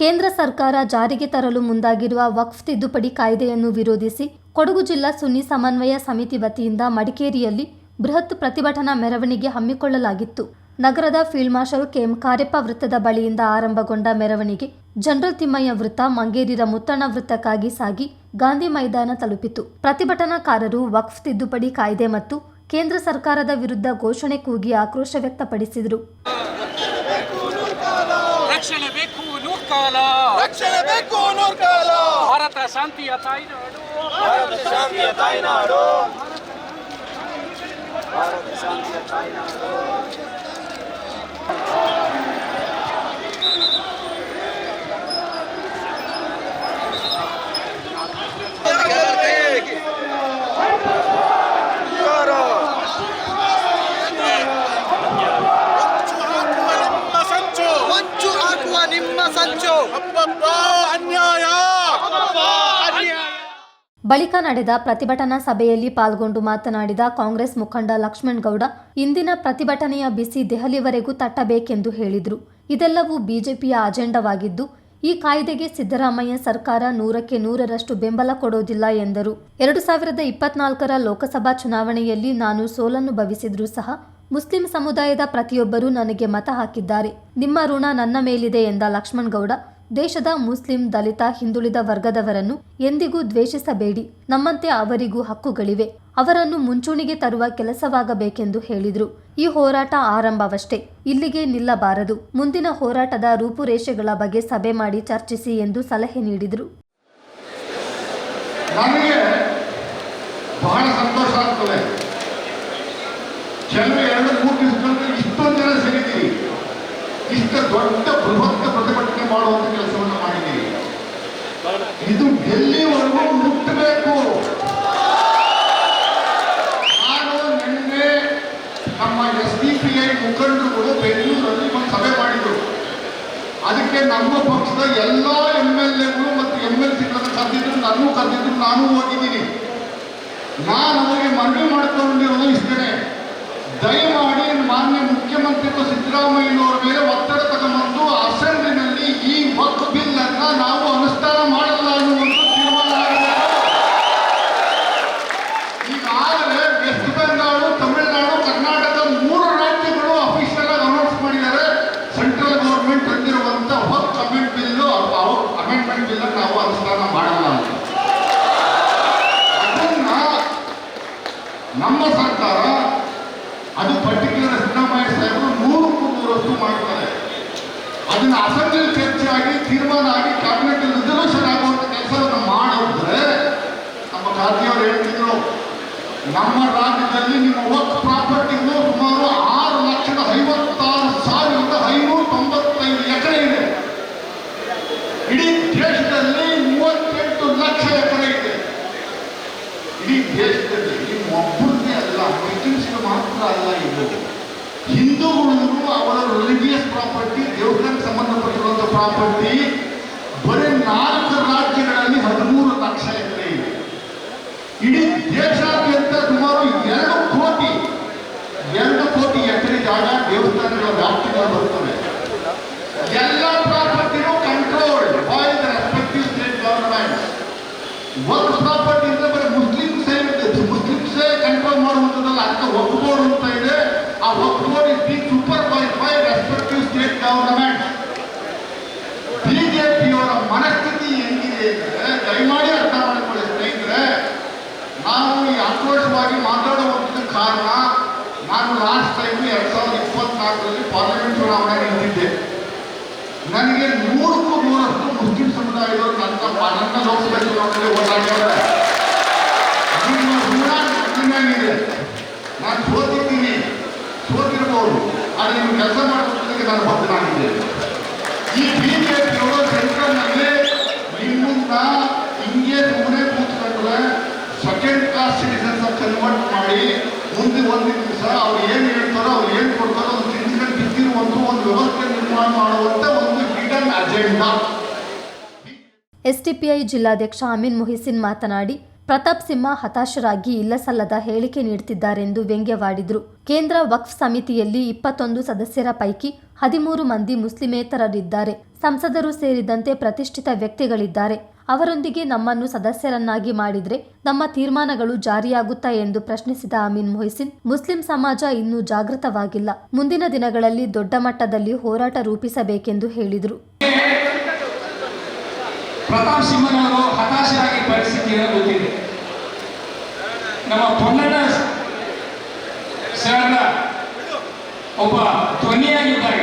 ಕೇಂದ್ರ ಸರ್ಕಾರ ಜಾರಿಗೆ ತರಲು ಮುಂದಾಗಿರುವ ವಕ್ಫ್ ತಿದ್ದುಪಡಿ ಕಾಯ್ದೆಯನ್ನು ವಿರೋಧಿಸಿ ಕೊಡಗು ಜಿಲ್ಲಾ ಸುನ್ನಿ ಸಮನ್ವಯ ಸಮಿತಿ ವತಿಯಿಂದ ಮಡಿಕೇರಿಯಲ್ಲಿ ಬೃಹತ್ ಪ್ರತಿಭಟನಾ ಮೆರವಣಿಗೆ ಹಮ್ಮಿಕೊಳ್ಳಲಾಗಿತ್ತು. ನಗರದ ಫೀಲ್ಡ್ ಮಾರ್ಷಲ್ ಕೆಎಂ ಕಾರ್ಯಪ್ಪ ವೃತ್ತದ ಬಳಿಯಿಂದ ಆರಂಭಗೊಂಡ ಮೆರವಣಿಗೆ ಜನರಲ್ ತಿಮ್ಮಯ್ಯ ವೃತ್ತ ಮಂಗೇರಿರ ಮುತ್ತಣ್ಣ ವೃತ್ತಕ್ಕಾಗಿ ಸಾಗಿ ಗಾಂಧಿ ಮೈದಾನ ತಲುಪಿತು. ಪ್ರತಿಭಟನಾಕಾರರು ವಕ್ಫ್ ತಿದ್ದುಪಡಿ ಕಾಯ್ದೆ ಮತ್ತು ಕೇಂದ್ರ ಸರ್ಕಾರದ ವಿರುದ್ಧ ಘೋಷಣೆ ಕೂಗಿ ಆಕ್ರೋಶ ವ್ಯಕ್ತಪಡಿಸಿದರು. ರಕ್ಷಣೆ ಬೇಕು ನೂರ್ಕಾಲ ರಕ್ಷಣೆ ಬೇಕು ನೂರ್ಕಾಲ ಭಾರತ ಶಾಂತಿಯ ತಾಯ್ನಾಡು ಭಾರತ ಶಾಂತಿಯ ತಾಯ್ನಾಡು ಸಂಚು. ಅನ್ಯಾಯ. ಬಳಿಕ ನಡೆದ ಪ್ರತಿಭಟನಾ ಸಭೆಯಲ್ಲಿ ಪಾಲ್ಗೊಂಡು ಮಾತನಾಡಿದ ಕಾಂಗ್ರೆಸ್ ಮುಖಂಡ ಲಕ್ಷ್ಮಣ್ ಗೌಡ, ಇಂದಿನ ಪ್ರತಿಭಟನೆಯ ಬಿಸಿ ದೆಹಲಿವರೆಗೂ ತಟ್ಟಬೇಕೆಂದು ಹೇಳಿದರು. ಇದೆಲ್ಲವೂ ಬಿಜೆಪಿಯ ಅಜೆಂಡವಾಗಿದ್ದು, ಈ ಕಾಯ್ದೆಗೆ ಸಿದ್ದರಾಮಯ್ಯ ಸರ್ಕಾರ ನೂರಕ್ಕೆ ನೂರರಷ್ಟು ಬೆಂಬಲ ಕೊಡೋದಿಲ್ಲ ಎಂದರು. ಎರಡು ಸಾವಿರದ ಇಪ್ಪತ್ನಾಲ್ಕರ ಲೋಕಸಭಾ ಚುನಾವಣೆಯಲ್ಲಿ ನಾನು ಸೋಲನ್ನು ಭವಿಸಿದರೂ ಸಹ ಮುಸ್ಲಿಂ ಸಮುದಾಯದ ಪ್ರತಿಯೊಬ್ಬರೂ ನನಗೆ ಮತ ಹಾಕಿದ್ದಾರೆ. ನಿಮ್ಮ ಋಣ ನನ್ನ ಮೇಲಿದೆ ಎಂದ ಲಕ್ಷ್ಮಣ್ ಗೌಡ ದೇಶದ ಮುಸ್ಲಿಂ ದಲಿತ ಹಿಂದುಳಿದ ವರ್ಗದವರನ್ನು ಎಂದಿಗೂ ದ್ವೇಷಿಸಬೇಡಿ. ನಮ್ಮಂತೆ ಅವರಿಗೂ ಹಕ್ಕುಗಳಿವೆ. ಅವರನ್ನು ಮುಂಚೂಣಿಗೆ ತರುವ ಕೆಲಸವಾಗಬೇಕೆಂದು ಹೇಳಿದರು. ಈ ಹೋರಾಟ ಆರಂಭವಷ್ಟೇ. ಇಲ್ಲಿಗೆ ನಿಲ್ಲಬಾರದು. ಮುಂದಿನ ಹೋರಾಟದ ರೂಪುರೇಷೆಗಳ ಬಗ್ಗೆ ಸಭೆ ಮಾಡಿ ಚರ್ಚಿಸಿ ಎಂದು ಸಲಹೆ ನೀಡಿದರು. ಬಹಳ ಸಂತೋಷ ಆಗ್ತದೆ. ಕೆಲವು ಎರಡು ಮೂರು ದಿವಸಗಳಲ್ಲಿ ಇಷ್ಟೊಂದು ಜನ ಸೇರಿದ್ದೀರಿ ಇಷ್ಟ ದೊಡ್ಡ ಬೃಹತ್ ಪ್ರತಿಭಟನೆ ಮಾಡುವಂತ ಕೆಲಸವನ್ನು ಮಾಡಿದ್ದೀರಿ. ಇದು ಡೆಲ್ಲಿವರೆಗೂ ಮುಟ್ಟಬೇಕು ನಾನು ನಿನ್ನೆ ನಮ್ಮ ಎಸ್ ಡಿ ಪಿ ಐ ಮುಖಂಡರುಗಳು ಬೆಂಗಳೂರಲ್ಲಿ ಒಂದು ಸಭೆ ಮಾಡಿದರು. ಅದಕ್ಕೆ ನಮ್ಮ ಪಕ್ಷದ ಎಲ್ಲ ಎಂ ಎಲ್ ಎಗಳು ಮತ್ತು ಎಂ ಎಲ್ ಸಿಗಳನ್ನು ಕರೆದಿದ್ರು ನಾನು ಕರೆದಿದ್ರು, ನಾನು ಹೋಗಿದ್ದೀನಿ. ನಾನು ಅವರಿಗೆ ಮನವಿ ಮಾಡಿಕೊಂಡಿರೋದು ಇಷ್ಟೇ ದಯಮಾಡಿ ಮಾನ್ಯ ಮುಖ್ಯಮಂತ್ರಿಗಳು ಸಿದ್ದರಾಮಯ್ಯನವರ ಮೇಲೆ ಒತ್ತಡ ತಗೊಂಡು ಅಸೆಂಬ್ಲಿನಲ್ಲಿ ಈ ವಕ್ ಬಿಲ್ ಅನ್ನ ನಾವು ಅನುಷ್ಠಾನ ಮಾಡಲ್ಲ ಅನ್ನುವಂಥ ತೀರ್ಮಾನ ಆಗಿದೆ ಈಗಾಗಲೇ ವೆಸ್ಟ್ ಬೆಂಗಾಲ್ ತಮಿಳುನಾಡು ಕರ್ನಾಟಕ ಮೂರು ರಾಜ್ಯಗಳು ಅಫಿಷಿಯಲ್ ಆಗಿ ಅನೌನ್ಸ್ ಮಾಡಿದ್ದಾರೆ. Central government ತಂದಿರುವಂತ Waqf amend bill amendment bill ನಾವು ಅನುಷ್ಠಾನ ಮಾಡಲ್ಲ ಅಂತ ಅದನ್ನ ನಮ್ಮ ಸರ್ಕಾರ ಅದು ಪರ್ಟಿಕ್ಯುಲರ್ ಸಿದ್ದರಾಮಯ್ಯ ಸಾಹೇಬರು ನೂರಷ್ಟು ಮಾಡ್ತಾರೆ. ಅದನ್ನ ಅಸೆಂಬ್ಲಿ ಚರ್ಚೆ ಆಗಿ ತೀರ್ಮಾನ ಆಗಿ ಕ್ಯಾಬಿನೆಟ್ ರಿಸಲ್ಯೂಷನ್ ಆಗುವಂತ ಕೆಲಸವನ್ನು ಮಾಡಿದ್ರೆ, ನಮ್ಮ ಖಾತೆಯವರು ಹೇಳ್ತಿದ್ರು, ನಮ್ಮ ರಾಜ್ಯದಲ್ಲಿ ನಿಮ್ಮ ವರ್ಕ್ ಪ್ರಾಪರ್ಟಿ ಸುಮಾರು ಆರು ಲಕ್ಷದ ಐವತ್ತಾರು ಸಾವಿರದ ಐನೂರ ತೊಂಬತ್ತೈದು ಎಕರೆ ಇದೆ. ಇಡೀ ದೇಶದಲ್ಲಿ ಮೂವತ್ತೆಂಟು ಲಕ್ಷ ಎಕರೆ ಇದೆ. ಇಡೀ ದೇಶದಲ್ಲಿ ನಿಮ್ಮ ಒಬ್ಬರದೇ ಅಲ್ಲ ಮುಸ್ಲಿಮ್ಸ್ಗೆ ಮಾತ್ರ ಅಲ್ಲ ಇದು. ಹಿಂದೂಗಳು ಅವರ ಒಂದು ಪ್ರಾಪರ್ಟಿ ಅಂದ್ರೆ ಬರೀ ಮುಸ್ಲಿಮ್ಸೇ ಮುಸ್ಲಿಮ್ಸೇ ಕಂಟ್ರೋಲ್ ಮಾಡುವಂಥದ್ದಲ್ಲ ಅಂತ ವಕ್ ಬೋರ್ಡ್ ಅಂತ ಇದೆ. ಆ Waqf board is being supervise by respective state government ಬಿಜೆಪಿಯವರ ಮನಸ್ಥಿತಿ ಹೆಂಗಿದೆ ಅಂದ್ರೆ, ದಯಮಾಡಿ ಅರ್ಥ ಮಾಡಿಕೊಳ್ಳಿ ಸ್ನೇಹಿತರೆ. ನಾನು ಈ ಆಕ್ರೋಶವಾಗಿ ಮಾತಾಡುವಂಥದ್ದು ಕಾರಣ, ನಾನು ಲಾಸ್ಟ್ ಟೈಮ್ ಎರಡ್ ಸಾವಿರದ ಇಪ್ಪತ್ನಾಲ್ಕರಲ್ಲಿ ಪಾರ್ಲಿಮೆಂಟ್ ಚುನಾವಣೆ ನಿಂತಿದ್ದೆ ನನಗೆ ನೂರಕ್ಕೂ ನೂರಷ್ಟು ಮುಸ್ಲಿಂ ಸಮುದಾಯದವರು ನನ್ನ ನನ್ನ ಲೋಕಸಭೆ ಚುನಾವಣೆಯಲ್ಲಿ ಓಡಾಡಿದ್ದಾರೆ ನಿಮ್ಮ ಋಣ ನಾನು ಸೋತಿದ್ದೀನಿ. ಸೋತಿರ್ಬೋದು. ಆದರೆ ನೀವು ಕೆಲಸ ಮಾಡುವುದಕ್ಕೆ ನಾನು ಬದ್ಧನಾಗಿದ್ದೇನೆ ಈ ಬಿಜೆಪಿಯವರು ಸೆಂಟ್ರಲ್ನಲ್ಲಿ ನಿಮ್ಮನ್ನ ಹಿಂಗೆ ಸುಮ್ಮನೆ ಕೂತ್ಕೊಂಡ್ರೆ ಸೆಕೆಂಡ್ ಕ್ಲಾಸ್ ಸಿಟಿಸನ್ಸ್ ಕನ್ವರ್ಟ್ ಮಾಡಿ ಮುಂದೆ ಒಂದು ದಿವಸ ಅವ್ರು ಏನು ಹೇಳ್ತಾರೋ, ಅವ್ರು ಏನು ಕೊಡ್ತಾರೋ, ಅದು ತಿಂದ್ಕೊಂಡು ಬಿದ್ದಿರುವಂಥ ಒಂದು ವ್ಯವಸ್ಥೆ ನಿರ್ಮಾಣ ಮಾಡುವಂಥ ಒಂದು ಹಿಡನ್ ಅಜೆಂಡಾ ಎಸ್ಡಿಪಿಐ ಜಿಲ್ಲಾಧ್ಯಕ್ಷ ಅಮೀನ್ ಮೊಹಿಸಿನ್ ಮಾತನಾಡಿ, ಪ್ರತಾಪ್ ಸಿಂಹ ಹತಾಶರಾಗಿ ಇಲ್ಲಸಲ್ಲದ ಹೇಳಿಕೆ ನೀಡುತ್ತಿದ್ದಾರೆಂದು ವ್ಯಂಗ್ಯವಾಡಿದರು. ಕೇಂದ್ರ ವಕ್ಫ್ ಸಮಿತಿಯಲ್ಲಿ ಇಪ್ಪತ್ತೊಂದು ಸದಸ್ಯರ ಪೈಕಿ ಹದಿಮೂರು ಮಂದಿ ಮುಸ್ಲಿಮೇತರರಿದ್ದಾರೆ. ಸಂಸದರು ಸೇರಿದಂತೆ ಪ್ರತಿಷ್ಠಿತ ವ್ಯಕ್ತಿಗಳಿದ್ದಾರೆ. ಅವರೊಂದಿಗೆ ನಮ್ಮನ್ನು ಸದಸ್ಯರನ್ನಾಗಿ ಮಾಡಿದ್ರೆ ನಮ್ಮ ತೀರ್ಮಾನಗಳು ಜಾರಿಯಾಗುತ್ತಾ ಎಂದು ಪ್ರಶ್ನಿಸಿದ ಅಮೀನ್ ಮೊಹಿಸಿನ್, ಮುಸ್ಲಿಂ ಸಮಾಜ ಇನ್ನೂ ಜಾಗೃತವಾಗಿಲ್ಲ. ಮುಂದಿನ ದಿನಗಳಲ್ಲಿ ದೊಡ್ಡ ಮಟ್ಟದಲ್ಲಿ ಹೋರಾಟ ರೂಪಿಸಬೇಕೆಂದು ಹೇಳಿದರು. ಪ್ರತಾಪ್ ಸಿಂಹನವರು ಹತಾಶರಾಗಿ ಪರಿಸ್ಥಿತಿಯನ್ನು ಗೊತ್ತಿದೆ. ನಮ್ಮ ಪೊನ್ನಣ್ಣ ಶರಣ ಒಬ್ಬ ಧ್ವನಿಯಾಗಿದ್ದಾಗ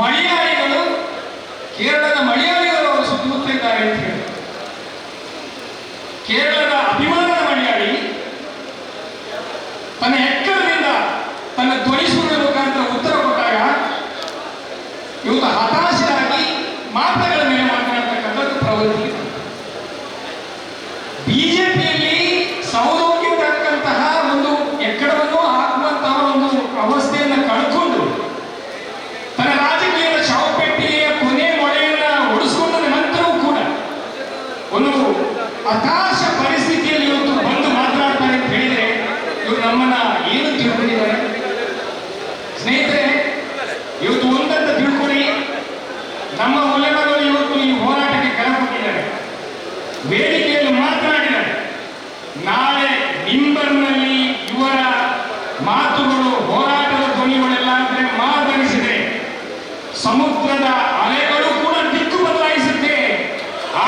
ಮಳಿಯಾಳಿಗಳು ಕೇರಳದ ಮಳಿಯಾಳಿಗಳು ಅವರು ಸುತ್ತಮುತ್ತ ಇದ್ದಾರೆ ಅಂತ ಹೇಳಿ. ವೇದಿಕೆಯಲ್ಲಿ ಮಾತನಾಡಿದ್ದಾರೆ. ನಾಳೆ ಡಿಂಬರ್ನಲ್ಲಿ ಇವರ ಮಾತುಗಳು ಹೋರಾಟದ ಧ್ವನಿಗಳೆಲ್ಲ ಅಂದರೆ ಮಾತನಿಸಿದೆ ಸಮುದ್ರದ ಅಲೆಗಳು ಕೂಡ ದಿಕ್ಕು ಬದಲಾಯಿಸುತ್ತೆ ಆ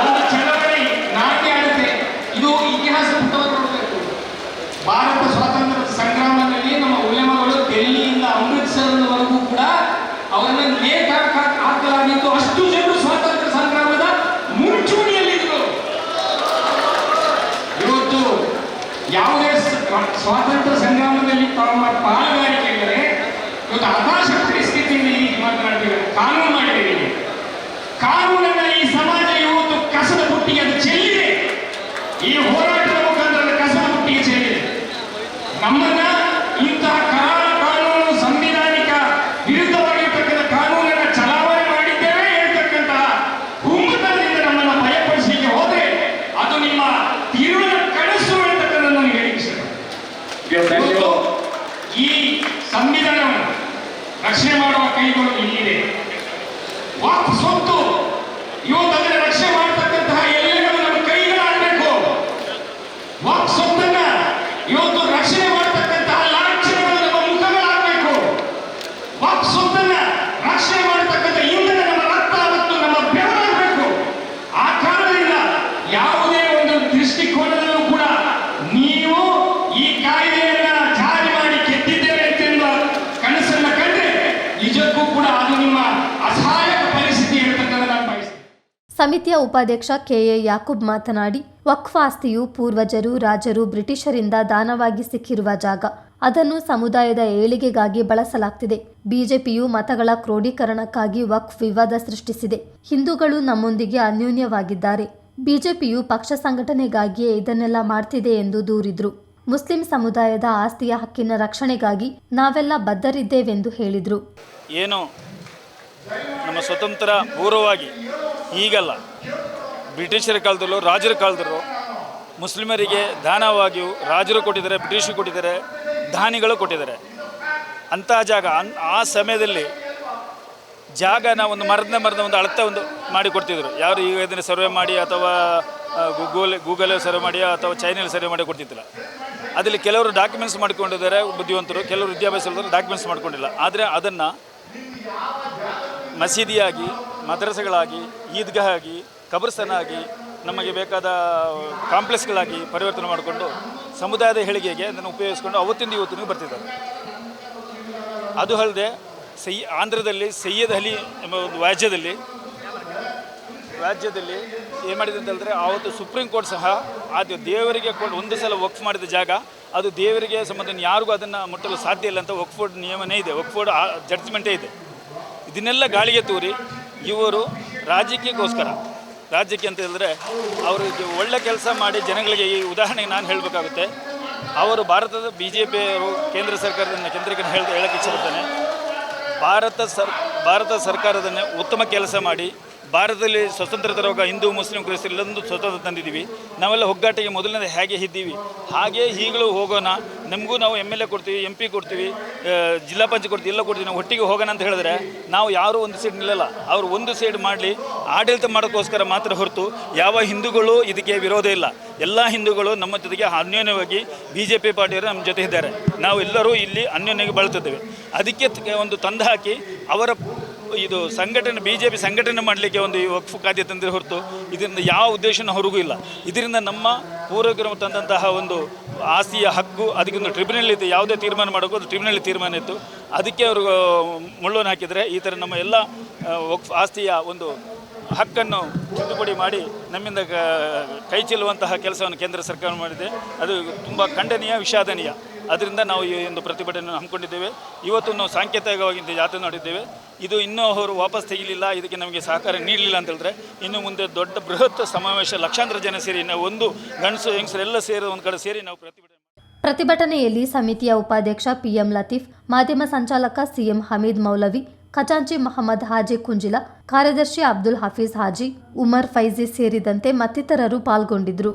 ಒಂದು ಚಳವಳಿ ನಾಟಿ ಆಗುತ್ತೆ. ಇದು ಇತಿಹಾಸ ಭಾರತ ಸ್ವಾತಂತ್ರ್ಯ ಸಂಗ್ರಾಮದಲ್ಲಿ ನಮ್ಮ ಉಲೆಮಗಳು ಡೆಲ್ಲಿಯಿಂದ ಅಮೃತ್ಸರ್ವರೆಗೂ ಕೂಡ ಅವರನ್ನು ನೇತ ಹಾಕ- ಹಾಕಲಾಗಿತ್ತು ಅಷ್ಟು ಜನರು ಸ್ವಾತಂತ್ರ್ಯ ಸಂಗ್ರಾಮದ ಮುಂಚೂಣಿಯಲ್ಲಿದ್ದರು ಇವತ್ತು ಯಾವುದೇ ಸ- ಸ್ವಾತಂತ್ರ್ಯ ಸಂಗ್ರಾಮದಲ್ಲಿ ತಮ್ಮ ಪಾಲುಗಾರಿಕೆ ಇದ್ದರೆ ಇವತ್ತು ಹತಾಶ ಪರಿಸ್ಥಿತಿಯಲ್ಲಿ ಈಗ ಮಾತನಾಡ್ತೀವಿ ಕಾನೂನು ಮಾಡಿದ್ದೀವಿ ಕಾನೂನನ್ನ ಈ ಸಮಾಜ ಇವತ್ತು ಕಸದ ಬುಟ್ಟಿಗೆ ಅದು ಚೆಲ್ಲಿದೆ ಈ ಹೋರಾಟದ ಮುಖಾಂತರ ಅದು ಕಸದ ಬುಟ್ಟಿಗೆ ಚೆಲ್ಲಿದೆ ನಮ್ಮನ್ನ ಇಂತಹ ಕರಾಳ ಕಾನೂನು ಸಂವಿಧಾನಿಕ ವಿರುದ್ಧವಾಗಿರ್ತಕ್ಕಂಥ ಕಾನೂನನ್ನ ಚಲಾವಣೆ ಮಾಡಿದ್ದೇವೆ ಹೇಳ್ತಕ್ಕಂತಹ ಹುಮ್ಮತದಿಂದ ನಮ್ಮನ್ನ ಭಯಪಡಿಸಲಿಕ್ಕೆ ಹೋದ್ರೆ ಅದು ನಿಮ್ಮ ತೀವ್ರ ಕನಸು ಹೇಳ್ತಕ್ಕಂಥ ನನಗೆ ಹೇಳಿಕೆ ಸರ್ ಇವತ್ತು ಈ ಸಂವಿಧಾನವನ್ನು ರಕ್ಷಣೆ ಮಾಡುವ ಕೈಗಳು ಇಲ್ಲಿದೆ ವಾಕ್ ಸ್ವತ್ತು ಇವತ್ತು ಅದನ್ನ ರಕ್ಷಣೆ ಮಾಡತಕ್ಕಂತಹ ಎಲ್ಲೆಗಳು ನಮ್ಮ ಕೈಗಳಾಗಬೇಕು ವಾಕ್ ಸ್ವತ್ತನ್ನ ಇವತ್ತು ರಕ್ಷಣೆ ಮಾಡತಕ್ಕಂತಹ ಲಾಂಛನಗಳು ನಮ್ಮ ಮುಖಗಳಾಗಬೇಕು ವಾಕ್ ಸ್ವತ್ತನ್ನ ರಕ್ಷಣೆ ಮಾಡತಕ್ಕಂಥ ಇಂಧನ ನಮ್ಮ ರಕ್ತ ಮತ್ತು ನಮ್ಮ ಬೆವರಾಗಬೇಕು ಆ ಕಾರಣದಿಂದ ಯಾವುದೇ ಒಂದು ದೃಷ್ಟಿಕೋನದಲ್ಲೂ ಕೂಡ ನೀವು ಈ ಕಾಯ್ದೆಯನ್ನ ಜಾರಿ ಮಾಡಿ ಗೆದ್ದಿದ್ದೇವೆ ಎಂತೆಂಬ ಕನಸನ್ನ ಕಂಡ್ರೆ ನಿಜಕ್ಕೂ ಕೂಡ ಅದು ನಿಮ್ಮ ಅಸಹಾಯಕ ಪರಿಸ್ಥಿತಿ ಹೇಳ್ತಕ್ಕಂಥ ನಾನು ಬಯಸ್ತೇನೆ ಸಮಿತಿಯ ಉಪಾಧ್ಯಕ್ಷ ಕೆಎ ಯಾಕೂಬ್ ಮಾತನಾಡಿ, ವಕ್ಫ್ ಆಸ್ತಿಯು ಪೂರ್ವಜರು, ರಾಜರು, ಬ್ರಿಟಿಷರಿಂದ ದಾನವಾಗಿ ಸಿಕ್ಕಿರುವ ಜಾಗ. ಅದನ್ನು ಸಮುದಾಯದ ಏಳಿಗೆಗಾಗಿ ಬಳಸಲಾಗ್ತಿದೆ. ಬಿಜೆಪಿಯು ಮತಗಳ ಕ್ರೋಢೀಕರಣಕ್ಕಾಗಿ ವಕ್ಫ್ ವಿವಾದ ಸೃಷ್ಟಿಸಿದೆ. ಹಿಂದೂಗಳು ನಮ್ಮೊಂದಿಗೆ ಅನ್ಯೋನ್ಯವಾಗಿದ್ದಾರೆ. ಬಿಜೆಪಿಯು ಪಕ್ಷ ಸಂಘಟನೆಗಾಗಿಯೇ ಇದನ್ನೆಲ್ಲ ಮಾಡ್ತಿದೆ ಎಂದು ದೂರಿದ್ರು. ಮುಸ್ಲಿಂ ಸಮುದಾಯದ ಆಸ್ತಿಯ ಹಕ್ಕಿನ ರಕ್ಷಣೆಗಾಗಿ ನಾವೆಲ್ಲ ಬದ್ಧರಿದ್ದೇವೆಂದು ಹೇಳಿದರು. ಏನು? ನಮ್ಮ ಸ್ವತಂತ್ರ ಪೂರ್ವವಾಗಿ ಈಗಲ್ಲ. ಬ್ರಿಟಿಷರ ಕಾಲದಲ್ಲೂ, ರಾಜರ ಕಾಲದಲ್ಲೂ ಮುಸ್ಲಿಮರಿಗೆ ದಾನವಾಗಿಯೂ ರಾಜರು ಕೊಟ್ಟಿದ್ದಾರೆ, ಬ್ರಿಟಿಷರು ಕೊಟ್ಟಿದ್ದಾರೆ, ದಾನಿಗಳು ಕೊಟ್ಟಿದ್ದಾರೆ. ಅಂತಹ ಜಾಗ, ಅನ್, ಆ ಸಮಯದಲ್ಲಿ ಜಾಗನ ಒಂದು ಮರದ ಮರದ ಒಂದು ಅಳತೆ ಒಂದು ಮಾಡಿ ಕೊಡ್ತಿದ್ರು. ಯಾರು ಈಗ ಇದನ್ನು ಸರ್ವೆ ಮಾಡಿ ಅಥವಾ ಗೂಗಲ್ ಗೂಗಲ್ ಸರ್ವೆ ಮಾಡಿ ಅಥವಾ ಚೈನಲ್ಲಿ ಸರ್ವೆ ಮಾಡಿ ಕೊಡ್ತಿದ್ದಿಲ್ಲ. ಅದರಲ್ಲಿ ಕೆಲವರು ಡಾಕ್ಯುಮೆಂಟ್ಸ್ ಮಾಡಿಕೊಂಡಿದ್ದಾರೆ, ಬುದ್ಧಿವಂತರು, ಕೆಲವರು ವಿದ್ಯಾಭ್ಯಾಸ ಡಾಕ್ಯುಮೆಂಟ್ಸ್ ಮಾಡ್ಕೊಂಡಿಲ್ಲ. ಆದರೆ ಅದನ್ನು ಮಸೀದಿಯಾಗಿ ಮದ್ರಸೆಗಳಾಗಿ ಈದ್ಗಾ ಆಗಿ ಕಬ್ರಸ್ತಾನ ಆಗಿ ನಮಗೆ ಬೇಕಾದ ಕಾಂಪ್ಲೆಕ್ಸ್ಗಳಾಗಿ ಪರಿವರ್ತನೆ ಮಾಡಿಕೊಂಡು ಸಮುದಾಯದ ಹೇಳಿಗೆಗೆ ಅದನ್ನು ಉಪಯೋಗಿಸ್ಕೊಂಡು ಅವತ್ತಿಂದ ಇವತ್ತಿನ ಬರ್ತಿದ್ದಾರೆ. ಅದು ಅಲ್ಲದೆ ಸೈ, ಆಂಧ್ರದಲ್ಲಿ ಸೈಯದ್ ಅಲಿ ಎಂಬ ಒಂದು ರಾಜ್ಯದಲ್ಲಿ ರಾಜ್ಯದಲ್ಲಿ ಏನು ಮಾಡಿದೆ ಅಂತಂದರೆ ಆವತ್ತು ಸುಪ್ರೀಂ ಕೋರ್ಟ್ ಸಹ ಅದು ದೇವರಿಗೆ ಒಂದು ಸಲ ವಕ್ಫ್ ಮಾಡಿದ ಜಾಗ, ಅದು ದೇವರಿಗೆ ಸಂಬಂಧ ಯಾರಿಗೂ ಅದನ್ನು ಮುಟ್ಟಲು ಸಾಧ್ಯ ಇಲ್ಲ ಅಂತ ವಕ್ಫೋರ್ಡ್ ನಿಯಮನೇ ಇದೆ. ವಕ್ಫೋರ್ಡ್ ಜಡ್ಜ್ಮೆಂಟೇ ಇದೆ. ಇದನ್ನೆಲ್ಲ ಗಾಳಿಗೆ ತೂರಿ ಇವರು ರಾಜಕೀಯಕ್ಕೋಸ್ಕರ. ರಾಜ್ಯಕ್ಕೆ ಅಂತ ಹೇಳಿದ್ರೆ ಅವರಿಗೆ ಒಳ್ಳೆ ಕೆಲಸ ಮಾಡಿ ಜನಗಳಿಗೆ ಈ ಉದಾಹರಣೆಗೆ ನಾನು ಹೇಳಬೇಕಾಗುತ್ತೆ. ಅವರು ಭಾರತದ ಬಿ ಜೆ ಪಿಯವರು ಕೇಂದ್ರ ಸರ್ಕಾರದನ್ನು ಕೇಂದ್ರಕ್ಕೆ ಹೇಳ ಹೇಳಕ್ಕೆ ಇಷ್ಟಪಡ್ತಾನೆ ಭಾರತ ಸರ್, ಭಾರತ ಸರ್ಕಾರದನ್ನೇ ಉತ್ತಮ ಕೆಲಸ ಮಾಡಿ ಭಾರತದಲ್ಲಿ ಸ್ವತಂತ್ರ ತರುವಾಗ ಹಿಂದೂ, ಮುಸ್ಲಿಂ ಕ್ರಿಸ್ತರು ಎಲ್ಲೊಂದು ಸ್ವತಂತ್ರ ತಂದಿದ್ದೀವಿ. ನಾವೆಲ್ಲ ಒಗ್ಗಟ್ಟಿಗೆ ಮೊದಲನೇ ಹೇಗೆ ಇದ್ದೀವಿ? ಹಾಗೆ ಈಗಲೂ ಹೋಗೋಣ. ನಮಗೂ ನಾವು ಎಂ ಎಲ್ ಎ ಕೊಡ್ತೀವಿ ಎಂ ಪಿ ಕೊಡ್ತೀವಿ ಜಿಲ್ಲಾ ಪಂಚಾಯತ್ ಕೊಡ್ತೀವಿ, ಎಲ್ಲ ಕೊಡ್ತೀವಿ. ನಾವು ಒಟ್ಟಿಗೆ ಹೋಗೋಣ ಅಂತ ಹೇಳಿದ್ರೆ ನಾವು ಯಾರೂ ಒಂದು ಸೈಡ್ ನಿಲ್ಲಲ್ಲ. ಅವರು ಒಂದು ಸೈಡ್ ಮಾಡಲಿ. ಆಡಳಿತ ಮಾಡೋಕ್ಕೋಸ್ಕರ ಮಾತ್ರ ಹೊರತು ಯಾವ ಹಿಂದೂಗಳು ಇದಕ್ಕೆ ವಿರೋಧ ಇಲ್ಲ. ಎಲ್ಲ ಹಿಂದೂಗಳು ನಮ್ಮ ಜೊತೆಗೆ ಅನ್ಯೋನ್ಯವಾಗಿ ಬಿ ಜೆ ಪಿ ಪಾರ್ಟಿಯವರು ನಮ್ಮ ಜೊತೆ ಇದ್ದಾರೆ. ನಾವು ಎಲ್ಲರೂ ಇಲ್ಲಿ ಅನ್ಯೋನ್ಯವಾಗಿ ಬಳಸುತ್ತೇವೆ ಅದಕ್ಕೆ ಒಂದು ತಂದು ಹಾಕಿ ಅವರ ಇದು ಸಂಘಟನೆ ಬಿ ಜೆ ಪಿ ಸಂಘಟನೆ ಮಾಡಲಿಕ್ಕೆ ಒಂದು ಈ ವಕ್ಫು ಖಾತೆ ತಂದರೆ ಹೊರತು ಇದರಿಂದ ಯಾವ ಉದ್ದೇಶನೂ ಹೊರಗೂ ಇಲ್ಲ. ಇದರಿಂದ ನಮ್ಮ ಪೂರ್ವಕರು ತಂದಂತಹ ಒಂದು ಆಸ್ತಿಯ ಹಕ್ಕು ಅದಕ್ಕೊಂದು ಟ್ರಿಬ್ಯುನಲ್ ಇತ್ತು, ಯಾವುದೇ ತೀರ್ಮಾನ ಮಾಡೋಕ್ಕೂ ಅದು ಟ್ರಿಬ್ಯುನಲ್ ತೀರ್ಮಾನ ಇತ್ತು. ಅದಕ್ಕೆ ಅವರು ಮುಳ್ಳನ್ನು ಹಾಕಿದರೆ ಈ ಥರ ನಮ್ಮ ಎಲ್ಲ ವಕ್ಫ್ ಆಸ್ತಿಯ ಒಂದು ಹಕ್ಕನ್ನು ತಿದ್ದುಪಡಿ ಮಾಡಿ ನಮ್ಮಿಂದ ಕ- ಚೆಲ್ಲುವಂತಹ ಕೆಲಸವನ್ನು ಕೇಂದ್ರ ಸರ್ಕಾರ ಮಾಡಿದೆ. ಅದು ತುಂಬ ಖಂಡನೀಯ, ವಿಷಾದನೀಯ. ಅದರಿಂದ ನಾವು ಈ ಒಂದು ಪ್ರತಿಭಟನೆಯನ್ನು ಹಮ್ಮಿಕೊಂಡಿದ್ದೇವೆ. ಇವತ್ತು ನಾವು ಸಾಂಕೇತಿಕವಾಗಿ ಜಾತ್ರೆ ಮಾಡಿದ್ದೇವೆ ಇದು ಇನ್ನೂ ಅವರು ವಾಪಸ್ ತೆಗಿಲಿಲ್ಲ, ಇದಕ್ಕೆ ನಮಗೆ ಸಹಕಾರ ನೀಡಲಿಲ್ಲ ಅಂತ ಹೇಳಿದ್ರೆ, ಇನ್ನು ಮುಂದೆ ದೊಡ್ಡ ಬೃಹತ್ ಸಮಾವೇಶ ಲಕ್ಷಾಂತರ ಜನ ಸೇರಿ ನಾವು ಒಂದು ಗಂಡಸು ಹೆಂಗಸರೆಲ್ಲ ಸೇರಿ ಒಂದು ಕಡೆ ಸೇರಿ ನಾವು ಪ್ರತಿಭಟನೆ ಪ್ರತಿಭಟನೆಯಲ್ಲಿ ಸಮಿತಿಯ ಉಪಾಧ್ಯಕ್ಷ ಪಿಎಂ ಲತೀಫ್, ಮಾಧ್ಯಮ ಸಂಚಾಲಕ ಸಿಎಂ ಹಮೀದ್ ಮೌಲವಿ, ಖಜಾಂಚಿ ಮಹಮ್ಮದ್ ಹಾಜಿ ಕುಂಜಿಲ, ಕಾರ್ಯದರ್ಶಿ ಅಬ್ದುಲ್ ಹಫೀಜ್ ಹಾಜಿ, ಉಮರ್ ಫೈಜಿ ಸೇರಿದಂತೆ ಮತ್ತಿತರರು ಪಾಲ್ಗೊಂಡಿದ್ದರು